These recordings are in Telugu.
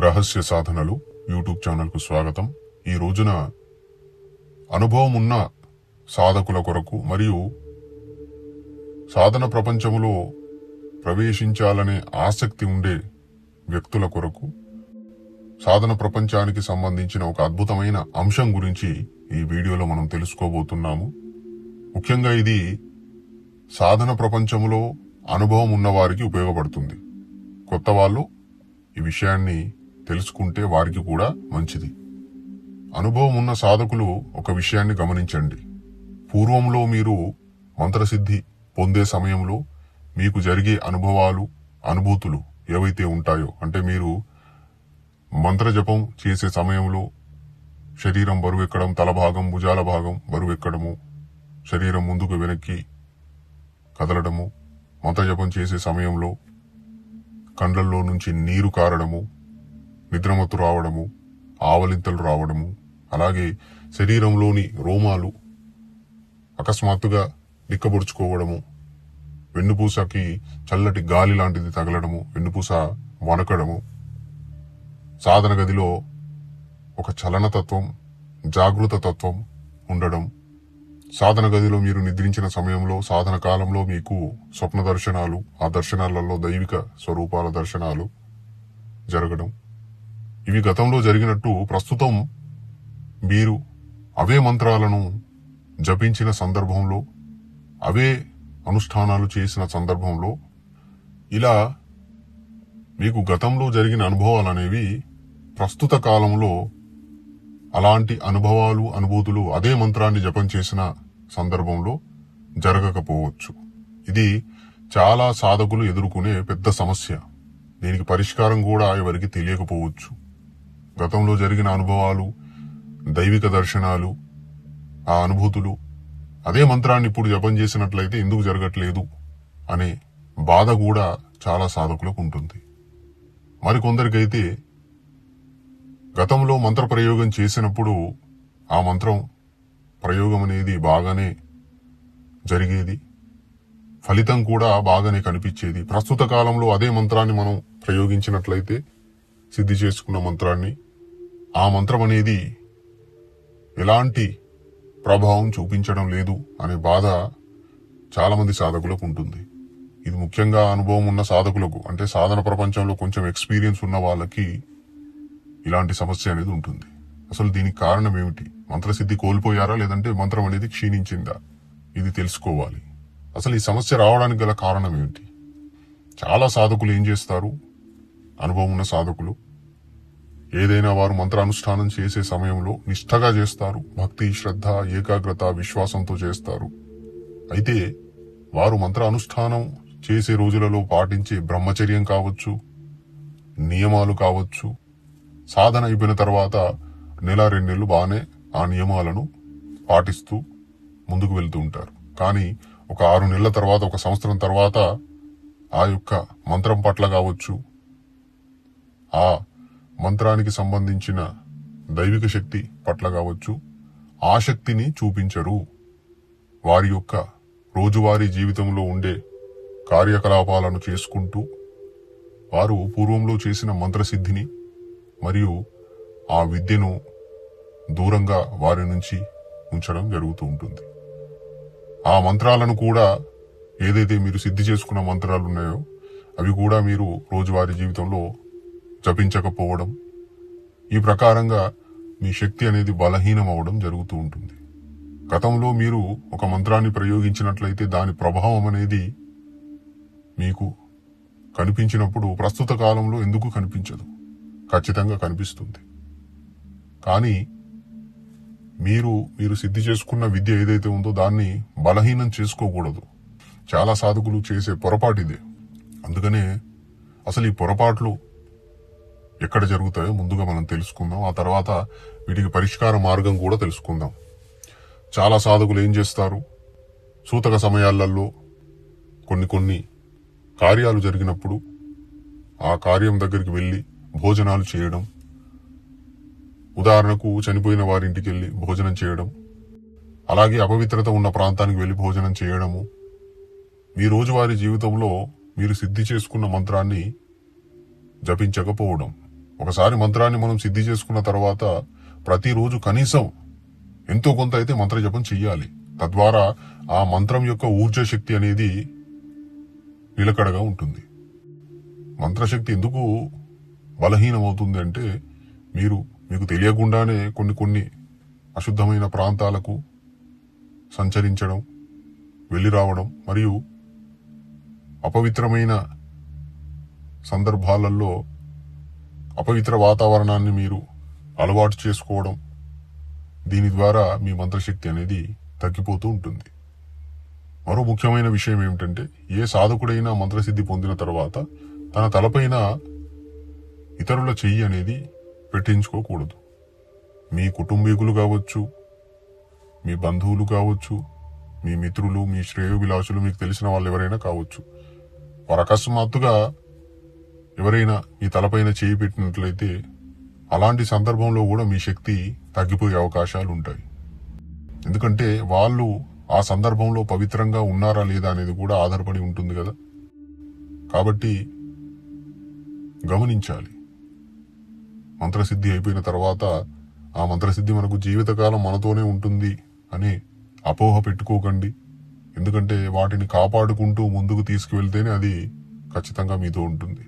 రహస్య సాధనలు యూట్యూబ్ ఛానల్కు స్వాగతం. ఈ రోజున అనుభవం ఉన్న సాధకుల కొరకు మరియు సాధన ప్రపంచములో ప్రవేశించాలనే ఆసక్తి ఉండే వ్యక్తుల కొరకు సాధన ప్రపంచానికి సంబంధించిన ఒక అద్భుతమైన అంశం గురించి ఈ వీడియోలో మనం తెలుసుకోబోతున్నాము. ముఖ్యంగా ఇది సాధన ప్రపంచములో అనుభవం ఉన్నవారికి ఉపయోగపడుతుంది. కొత్త వాళ్ళు ఈ విషయాన్ని తెలుసుకుంటే వారికి కూడా మంచిది. అనుభవం ఉన్న సాధకులు ఒక విషయాన్ని గమనించండి. పూర్వంలో మీరు మంత్రసిద్ధి పొందే సమయంలో మీకు జరిగే అనుభవాలు అనుభూతులు ఏవైతే ఉంటాయో అంటే మీరు మంత్రజపం చేసే సమయంలో శరీరం బరువు ఎక్కడం తల భాగం భుజాల భాగం బరువు ఎక్కడము శరీరం ముందుకు వెనక్కి కదలడము మంత్రజపం చేసే సమయంలో కండ్లల్లో నుంచి నీరు కారడము నిద్రమత్తు రావడము ఆవలింతలు రావడము అలాగే శరీరంలోని రోమాలు అకస్మాత్తుగా నిక్కబొడుచుకోవడము వెన్నుపూసకి చల్లటి గాలి లాంటిది తగలడము వెన్నుపూస వణకడము. సాధన గదిలో ఒక చలనతత్వం జాగృత తత్వం ఉండడం. సాధన గదిలో మీరు నిద్రించిన సమయంలో సాధన కాలంలో మీకు స్వప్న దర్శనాలు ఆ దర్శనాలలో దైవిక స్వరూపాల దర్శనాలు జరగడం. ఇవి గతంలో జరిగినట్టు ప్రస్తుతం మీరు అవే మంత్రాలను జపించిన సందర్భంలో అవే అనుష్ఠానాలు చేసిన సందర్భంలో ఇలా మీకు గతంలో జరిగిన అనుభవాలు అనేవి ప్రస్తుత కాలంలో అలాంటి అనుభవాలు అనుభూతులు అదే మంత్రాన్ని జపం చేసిన సందర్భంలో జరగకపోవచ్చు. ఇది చాలా సాధకులు ఎదుర్కొనే పెద్ద సమస్య. దీనికి పరిష్కారం కూడా ఎవరికి తెలియకపోవచ్చు. గతంలో జరిగిన అనుభవాలు దైవిక దర్శనాలు ఆ అనుభూతులు అదే మంత్రాన్ని ఇప్పుడు జపం చేసినట్లయితే ఎందుకు జరగట్లేదు అనే బాధ కూడా చాలా సాధకులకు ఉంటుంది. మరికొందరికైతే గతంలో మంత్ర ప్రయోగం చేసినప్పుడు ఆ మంత్రం ప్రయోగం అనేది బాగానే జరిగేది ఫలితం కూడా బాగానే కనిపించేది. ప్రస్తుత కాలంలో అదే మంత్రాన్ని మనం ప్రయోగించినట్లయితే సిద్ధి చేసుకున్న మంత్రాన్ని ఆ మంత్రం అనేది ఎలాంటి ప్రభావం చూపించడం లేదు అనే బాధ చాలామంది సాధకులకు ఉంటుంది. ఇది ముఖ్యంగా అనుభవం ఉన్న సాధకులకు అంటే సాధన ప్రపంచంలో కొంచెం ఎక్స్పీరియన్స్ ఉన్న వాళ్ళకి ఇలాంటి సమస్య అనేది ఉంటుంది. అసలు దీనికి కారణం ఏమిటి? మంత్రసిద్ధి కోల్పోయారా? లేదంటే మంత్రం అనేది క్షీణించిందా? ఇది తెలుసుకోవాలి. అసలు ఈ సమస్య రావడానికి గల కారణం ఏమిటి? చాలా సాధకులు ఏం చేస్తారు? అనుభవం ఉన్న సాధకులు ఏదైనా వారు మంత్రానుష్ఠానం చేసే సమయంలో నిష్ఠగా చేస్తారు భక్తి శ్రద్ధ ఏకాగ్రత విశ్వాసంతో చేస్తారు. అయితే వారు మంత్రానుష్ఠానం చేసే రోజులలో పాటించే బ్రహ్మచర్యం కావచ్చు నియమాలు కావచ్చు సాధన అయిపోయిన తర్వాత నెల రెండు నెలలు బాగానే ఆ నియమాలను పాటిస్తూ ముందుకు వెళ్తూ ఉంటారు. కానీ ఒక ఆరు నెలల తర్వాత ఒక సంవత్సరం తర్వాత ఆ యొక్క మంత్రం పట్ల కావచ్చు ఆ మంత్రానికి సంబంధించిన దైవిక శక్తి పట్ల కావచ్చు ఆ శక్తిని చూపించరు వారి యొక్క రోజువారీ జీవితంలో ఉండే కార్యకలాపాలను చేసుకుంటూ వారు పూర్వంలో చేసిన మంత్రసిద్ధిని మరియు ఆ విద్యను దూరంగా వారి నుంచి ఉంచడం జరుగుతూ ఉంటుంది. ఆ మంత్రాలను కూడా ఏదైతే మీరు సిద్ధి చేసుకున్న మంత్రాలు ఉన్నాయో అవి కూడా మీరు రోజువారీ జీవితంలో జపించకపోవడం ఈ ప్రకారంగా మీ శక్తి అనేది బలహీనం అవడం జరుగుతూ ఉంటుంది. గతంలో మీరు ఒక మంత్రాన్ని ప్రయోగించినట్లయితే దాని ప్రభావం అనేది మీకు కనిపించినప్పుడు ప్రస్తుత కాలంలో ఎందుకు కనిపించదు? ఖచ్చితంగా కనిపిస్తుంది. కానీ మీరు మీరు సిద్ధి చేసుకున్న విద్య ఏదైతే ఉందో దాన్ని బలహీనం చేసుకోకూడదు. చాలా సాధకులు చేసే పొరపాటు ఇదే అందుకనే అసలు ఈ పొరపాట్లు ఎక్కడ జరుగుతాయో ముందుగా మనం తెలుసుకుందాం. ఆ తర్వాత వీటికి పరిష్కార మార్గం కూడా తెలుసుకుందాం. చాలా సాధకులు ఏం చేస్తారు? సూతక సమయాలలో కొన్ని కొన్ని కార్యాలు జరిగినప్పుడు ఆ కార్యం దగ్గరికి వెళ్ళి భోజనాలు చేయడం. ఉదాహరణకు చనిపోయిన వారింటికి వెళ్ళి భోజనం చేయడం. అలాగే అపవిత్రత ఉన్న ప్రాంతానికి వెళ్ళి భోజనం చేయడము. మీ రోజువారీ జీవితంలో మీరు సిద్ధి చేసుకున్న మంత్రాన్ని జపించకపోవడం. ఒకసారి మంత్రాన్ని మనం సిద్ధి చేసుకున్న తర్వాత ప్రతిరోజు కనీసం ఎంతో కొంత అయితే మంత్ర జపం చెయ్యాలి. తద్వారా ఆ మంత్రం యొక్క ఊర్జ శక్తి అనేది నిలకడగా ఉంటుంది. మంత్రశక్తి ఎందుకు బలహీనమవుతుంది అంటే మీరు మీకు తెలియకుండానే కొన్ని కొన్ని అశుద్ధమైన ప్రాంతాలకు సంచరించడం వెళ్ళి రావడం మరియు అపవిత్రమైన సందర్భాలలో అపవిత్ర వాతావరణాన్ని మీరు అలవాటు చేసుకోవడం దీని ద్వారా మీ మంత్రశక్తి అనేది తగ్గిపోతూ ఉంటుంది. మరో ముఖ్యమైన విషయం ఏమిటంటే ఏ సాధకుడైనా మంత్రసిద్ధి పొందిన తర్వాత తన తలపైన ఇతరుల చెయ్యి అనేది పెట్టించుకోకూడదు. మీ కుటుంబీకులు కావచ్చు మీ బంధువులు కావచ్చు మీ మిత్రులు మీ శ్రేయోభిలాషులు మీకు తెలిసిన వాళ్ళు ఎవరైనా కావచ్చు. వారు అకస్మాత్తుగా ఎవరైనా మీ తలపైన చేయి పెట్టినట్లయితే అలాంటి సందర్భంలో కూడా మీ శక్తి తగ్గిపోయే అవకాశాలు ఉంటాయి. ఎందుకంటే వాళ్ళు ఆ సందర్భంలో పవిత్రంగా ఉన్నారా లేదా అనేది కూడా ఆధారపడి ఉంటుంది కదా. కాబట్టి గమనించాలి. మంత్రసిద్ధి అయిపోయిన తర్వాత ఆ మంత్రసిద్ధి మనకు జీవితకాలం మనతోనే ఉంటుంది అని అపోహ పెట్టుకోకండి. ఎందుకంటే వాటిని కాపాడుకుంటూ ముందుకు తీసుకువెళ్తేనే అది ఖచ్చితంగా మీతో ఉంటుంది.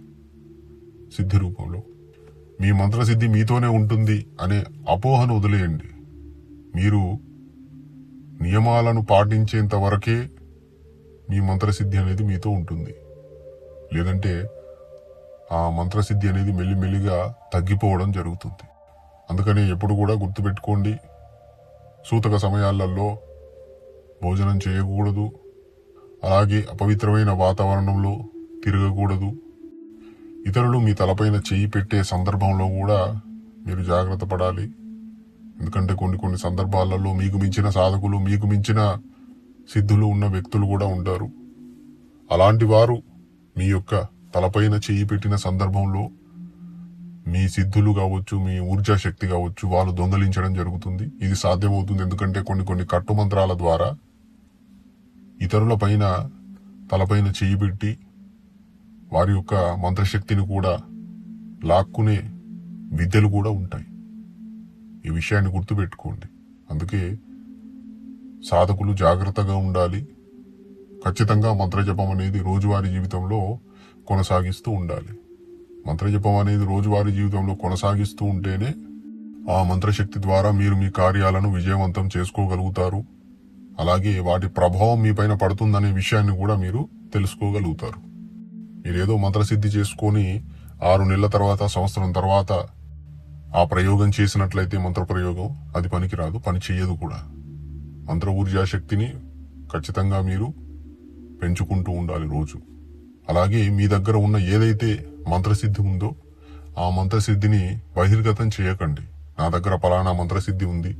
సిద్ధి రూపంలో మీ మంత్రసిద్ధి మీతోనే ఉంటుంది అనే అపోహను వదిలేయండి. మీరు నియమాలను పాటించేంత వరకే మీ మంత్రసిద్ధి అనేది మీతో ఉంటుంది. లేదంటే ఆ మంత్రసిద్ధి అనేది మెల్లిమెల్లిగా తగ్గిపోవడం జరుగుతుంది. అందుకని ఎప్పుడు కూడా గుర్తుపెట్టుకోండి సూతక సమయాలలో భోజనం చేయకూడదు. అలాగే అపవిత్రమైన వాతావరణంలో తిరగకూడదు. ఇతరులు మీ తలపైన చేయి పెట్టే సందర్భంలో కూడా మీరు జాగ్రత్త పడాలి. ఎందుకంటే కొన్ని కొన్ని సందర్భాలలో మీకు మించిన సాధకులు మీకు మించిన సిద్ధులు ఉన్న వ్యక్తులు కూడా ఉంటారు. అలాంటి వారు మీ యొక్క తలపైన చేయి పెట్టిన సందర్భంలో మీ సిద్ధులు కావచ్చు మీ ఊర్జా శక్తి కావచ్చు వాళ్ళు దొంగలించడం జరుగుతుంది. ఇది సాధ్యమవుతుంది ఎందుకంటే కొన్ని కొన్ని కట్టుమంత్రాల ద్వారా ఇతరుల పైన తలపైన చేయి పెట్టి వారి యొక్క మంత్రశక్తిని కూడా లాక్కునే విద్యలు కూడా ఉంటాయి. ఈ విషయాన్ని గుర్తుపెట్టుకోండి. అందుకే సాధకులు జాగ్రత్తగా ఉండాలి. ఖచ్చితంగా మంత్రజపం అనేది రోజువారీ జీవితంలో కొనసాగిస్తూ ఉండాలి. మంత్రజపం అనేది రోజువారీ జీవితంలో కొనసాగిస్తూ ఉంటేనే ఆ మంత్రశక్తి ద్వారా మీరు మీ కార్యాలను విజయవంతం చేసుకోగలుగుతారు. అలాగే వాటి ప్రభావం మీపైన పడుతుందనే విషయాన్ని కూడా మీరు తెలుసుకోగలుగుతారు. మీరేదో మంత్రసిద్ధి చేసుకొని ఆరు నెలల తర్వాత సంవత్సరం తర్వాత ఆ ప్రయోగం చేసినట్లయితే మంత్ర ప్రయోగం అది పనికిరాదు పని చేయదు కూడా. మంత్ర ఊర్జా శక్తిని ఖచ్చితంగా మీరు పెంచుకుంటూ ఉండాలి రోజు. అలాగే మీ దగ్గర ఉన్న ఏదైతే మంత్రసిద్ధి ఉందో ఆ మంత్రసిద్ధిని బహిర్గతం చేయకండి. నా దగ్గర పలానా మంత్రసిద్ధి ఉంది.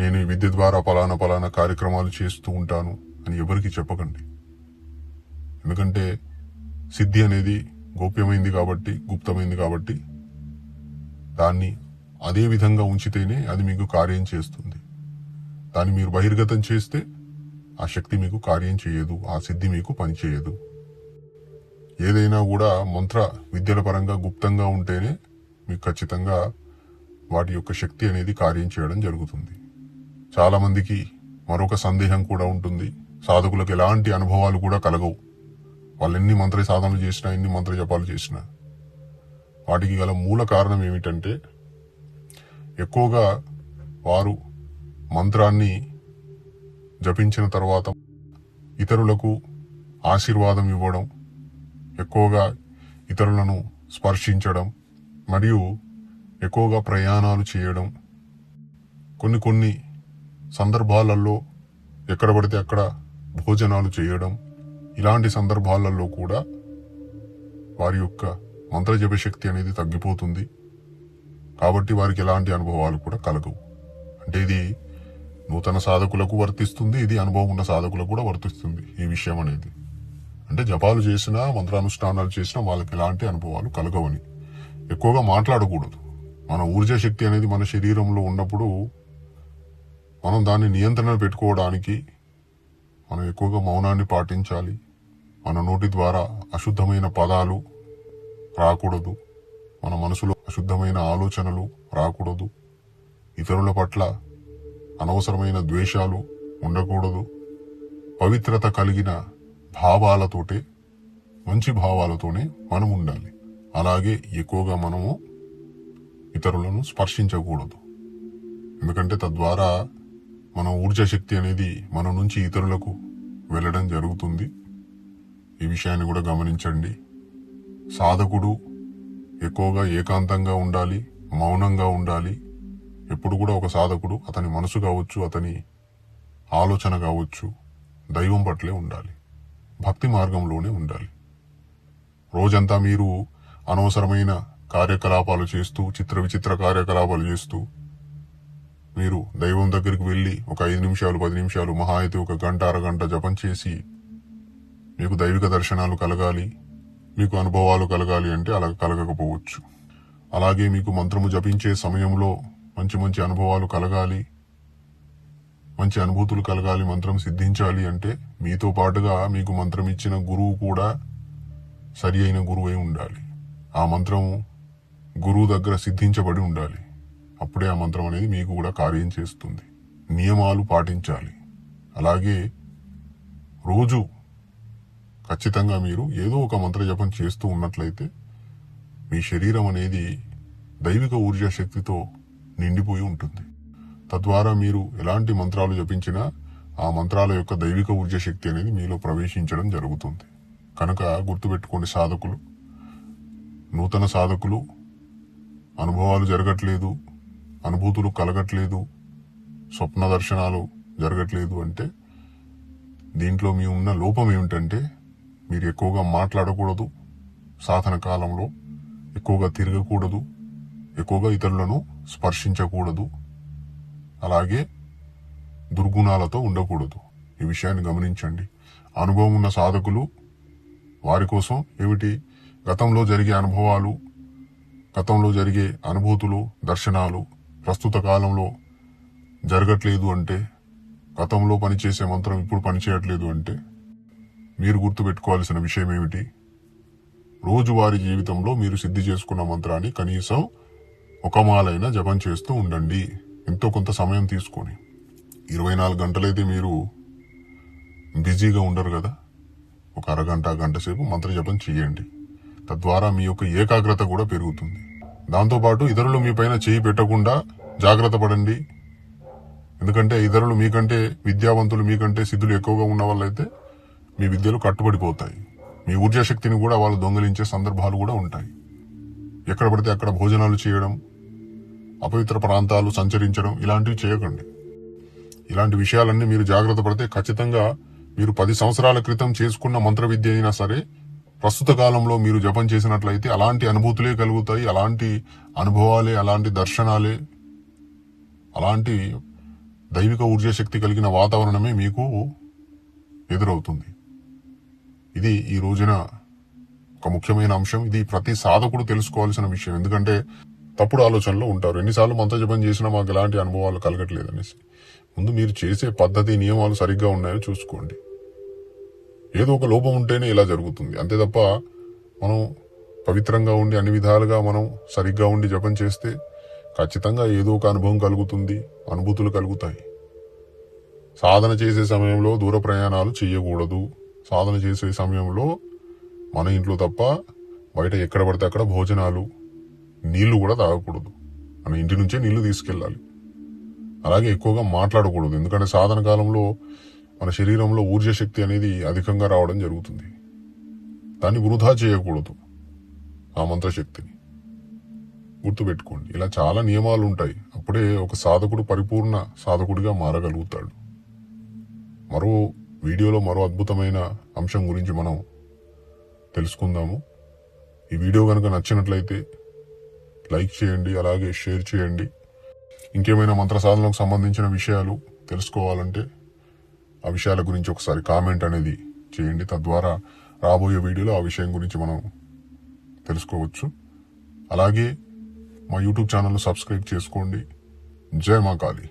నేను ఈ విద్య ద్వారా పలానా పలానా కార్యక్రమాలు చేస్తూ ఉంటాను అని ఎవరికి చెప్పకండి. ఎందుకంటే సిద్ధి అనేది గోప్యమైంది కాబట్టి గుప్తమైంది కాబట్టి దాన్ని అదే విధంగా ఉంచితేనే అది మీకు కార్యం చేస్తుంది. దాన్ని మీరు బహిర్గతం చేస్తే ఆ శక్తి మీకు కార్యం చేయదు ఆ సిద్ధి మీకు పనిచేయదు ఏదైనా కూడా మంత్ర విద్యల పరంగా గుప్తంగా ఉంటేనే మీకు ఖచ్చితంగా వాటి యొక్క శక్తి అనేది కార్యం చేయడం జరుగుతుంది. చాలామందికి మరొక సందేహం కూడా ఉంటుంది. సాధకులకు ఎలాంటి అనుభవాలు కూడా కలగవు. వాళ్ళు ఎన్ని మంత్ర సాధనలు చేసినా ఎన్ని మంత్ర జపాలు చేసినా. వాటికి గల మూల కారణం ఏమిటంటే ఎక్కువగా వారు మంత్రాన్ని జపించిన తర్వాత ఇతరులకు ఆశీర్వాదం ఇవ్వడం ఎక్కువగా ఇతరులను స్పర్శించడం మరియు ఎక్కువగా ప్రయాణాలు చేయడం. కొన్ని కొన్ని సందర్భాలలో ఎక్కడ పడితే అక్కడ భోజనాలు చేయడం ఇలాంటి సందర్భాలలో కూడా వారి యొక్క మంత్రజప శక్తి అనేది తగ్గిపోతుంది. కాబట్టి వారికి ఎలాంటి అనుభవాలు కూడా కలగవు. అంటే ఇది నూతన సాధకులకు వర్తిస్తుంది ఇది అనుభవం ఉన్న సాధకులకు కూడా వర్తిస్తుంది ఈ విషయం అనేది. అంటే జపాలు చేసినా మంత్రానుష్ఠానాలు చేసినా వాళ్ళకి ఎలాంటి అనుభవాలు కలగవని. ఎక్కువగా మాట్లాడకూడదు. మన ఊర్జా శక్తి అనేది మన శరీరంలో ఉన్నప్పుడు మనం దాన్ని నియంత్రణ పెట్టుకోవడానికి మనం ఎక్కువగా మౌనాన్ని పాటించాలి. మన నోటి ద్వారా అశుద్ధమైన పదాలు రాకూడదు. మన మనసులో అశుద్ధమైన ఆలోచనలు రాకూడదు. ఇతరుల పట్ల అనవసరమైన ద్వేషాలు ఉండకూడదు. పవిత్రత కలిగిన భావాలతోటే మంచి భావాలతోనే మనం ఉండాలి. అలాగే ఎక్కువగా మనము ఇతరులను స్పర్శించకూడదు. ఎందుకంటే తద్వారా మన ఊర్జ శక్తి అనేది మన నుంచి ఇతరులకు వెళ్ళడం జరుగుతుంది. ఈ విషయాన్ని కూడా గమనించండి. సాధకుడు ఎక్కువగా ఏకాంతంగా ఉండాలి మౌనంగా ఉండాలి. ఎప్పుడు కూడా ఒక సాధకుడు అతని మనసు కావచ్చు అతని ఆలోచన కావచ్చు దైవం పట్లే ఉండాలి. భక్తి మార్గంలోనే ఉండాలి. రోజంతా మీరు అనవసరమైన కార్యకలాపాలు చేస్తూ చిత్ర విచిత్ర కార్యకలాపాలు చేస్తూ మీరు దైవం దగ్గరికి వెళ్ళి ఒక ఐదు నిమిషాలు పది నిమిషాలు మహా అయితే ఒక గంట అరగంట జపం చేసి మీకు దైవిక దర్శనాలు కలగాలి మీకు అనుభవాలు కలగాలి అంటే అలా కలగకపోవచ్చు. అలాగే మీకు మంత్రము జపించే సమయంలో మంచి మంచి అనుభవాలు కలగాలి మంచి అనుభూతులు కలగాలి మంత్రం సిద్ధించాలి అంటే మీతో పాటుగా మీకు మంత్రం ఇచ్చిన గురువు కూడా సరి అయిన గురువై ఉండాలి. ఆ మంత్రం గురువు దగ్గర సిద్ధించబడి ఉండాలి. అప్పుడే ఆ మంత్రం అనేది మీకు కూడా కార్యం చేస్తుంది. నియమాలు పాటించాలి. అలాగే రోజు ఖచ్చితంగా మీరు ఏదో ఒక మంత్ర జపం చేస్తూ ఉన్నట్లయితే మీ శరీరం అనేది దైవిక ఊర్జా శక్తితో నిండిపోయి ఉంటుంది. తద్వారా మీరు ఎలాంటి మంత్రాలు జపించినా ఆ మంత్రాల యొక్క దైవిక ఊర్జ శక్తి అనేది మీలో ప్రవేశించడం జరుగుతుంది. కనుక గుర్తుపెట్టుకోండి సాధకులు నూతన సాధకులు అనుభవాలు జరగట్లేదు అనుభూతులు కలగట్లేదు స్వప్న దర్శనాలు జరగట్లేదు అంటే దీంట్లో మీ ఉన్న లోపం ఏమిటంటే మీరు ఎక్కువగా మాట్లాడకూడదు. సాధన కాలంలో ఎక్కువగా తిరగకూడదు. ఎక్కువగా ఇతరులను స్పర్శించకూడదు. అలాగే దుర్గుణాలతో ఉండకూడదు. ఈ విషయాన్ని గమనించండి. అనుభవం ఉన్న సాధకులు వారి కోసం ఏమిటి? గతంలో జరిగే అనుభవాలు గతంలో జరిగే అనుభూతులు దర్శనాలు ప్రస్తుత కాలంలో జరగట్లేదు అంటే గతంలో పనిచేసే మంత్రం ఇప్పుడు పనిచేయట్లేదు అంటే మీరు గుర్తుపెట్టుకోవాల్సిన విషయం ఏమిటి? రోజువారీ జీవితంలో మీరు సిద్ధి చేసుకున్న మంత్రాన్ని కనీసం ఒక మాలైనా జపం చేస్తూ ఉండండి. ఎంతో కొంత సమయం తీసుకొని. ఇరవై నాలుగు గంటలైతే మీరు బిజీగా ఉండరు కదా? ఒక అరగంట గంట సేపు మంత్ర జపం చేయండి. తద్వారా మీ యొక్క ఏకాగ్రత కూడా పెరుగుతుంది. దాంతోపాటు ఇతరులు మీ పైన చేయి పెట్టకుండా జాగ్రత్త పడండి. ఎందుకంటే ఇతరులు మీకంటే విద్యావంతులు మీకంటే సిద్ధులు ఎక్కువగా ఉన్న వాళ్ళైతే మీ విద్యలు కట్టుబడిపోతాయి. మీ ఊర్జాశక్తిని కూడా వాళ్ళు దొంగలించే సందర్భాలు కూడా ఉంటాయి. ఎక్కడ పడితే అక్కడ భోజనాలు చేయడం అపవిత్ర ప్రాంతాలు సంచరించడం ఇలాంటివి చేయకండి. ఇలాంటి విషయాలన్నీ మీరు జాగ్రత్త పడితే ఖచ్చితంగా మీరు పది సంవత్సరాల క్రితం చేసుకున్న మంత్ర విద్య అయినా సరే ప్రస్తుత కాలంలో మీరు జపం చేసినట్లయితే అలాంటి అనుభూతులే కలుగుతాయి అలాంటి అనుభవాలే అలాంటి దర్శనాలే అలాంటి దైవిక ఊర్జా శక్తి కలిగిన వాతావరణమే మీకు ఎదురవుతుంది. ఇది ఈ రోజున ఒక ముఖ్యమైన అంశం. ఇది ప్రతి సాధకుడు తెలుసుకోవాల్సిన విషయం. ఎందుకంటే తప్పుడు ఆలోచనలో ఉంటారు. ఎన్నిసార్లు మంత్ర జపం చేసినా మాకు ఎలాంటి అనుభవాలు కలగట్లేదు అనేసి ముందు మీరు చేసే పద్ధతి నియమాలు సరిగ్గా ఉన్నాయో చూసుకోండి. ఏదో ఒక లోపం ఉంటేనే ఇలా జరుగుతుంది. అంతే తప్ప మనం పవిత్రంగా ఉండి అన్ని విధాలుగా మనం సరిగ్గా ఉండి జపం చేస్తే ఖచ్చితంగా ఏదో ఒక అనుభవం కలుగుతుంది. అనుభూతులు కలుగుతాయి. సాధన చేసే సమయంలో దూర ప్రయాణాలు చేయకూడదు. సాధన చేసే సమయంలో మన ఇంట్లో తప్ప బయట ఎక్కడ పడితే అక్కడ భోజనాలు నీళ్ళు కూడా తాగకూడదు. మన ఇంటి నుంచే నీళ్ళు తీసుకెళ్ళాలి. అలాగే ఎక్కువగా మాట్లాడకూడదు. ఎందుకంటే సాధన కాలంలో మన శరీరంలో ఊర్జ శక్తి అనేది అధికంగా రావడం జరుగుతుంది. దాన్ని వృధా చేయకూడదు ఆ మంత్రశక్తిని. గుర్తుపెట్టుకోండి ఇలా చాలా నియమాలు ఉంటాయి. అప్పుడే ఒక సాధకుడు పరిపూర్ణ సాధకుడిగా మారగలుగుతాడు. మరో వీడియోలో మరో అద్భుతమైన అంశం గురించి మనం తెలుసుకుందాము. ఈ వీడియో కనుక నచ్చినట్లయితే లైక్ చేయండి అలాగే షేర్ చేయండి. ఇంకేమైనా మంత్ర సాధనలకు సంబంధించిన విషయాలు తెలుసుకోవాలంటే ఆ విషయాల గురించి ఒకసారి కామెంట్ అనేది చేయండి. తద్వారా రాబోయే వీడియోలో ఆ విషయం గురించి మనం తెలుసుకోవచ్చు. అలాగే మా యూట్యూబ్ ఛానల్ సబ్స్క్రైబ్ చేసుకోండి. జయ మా కాళీ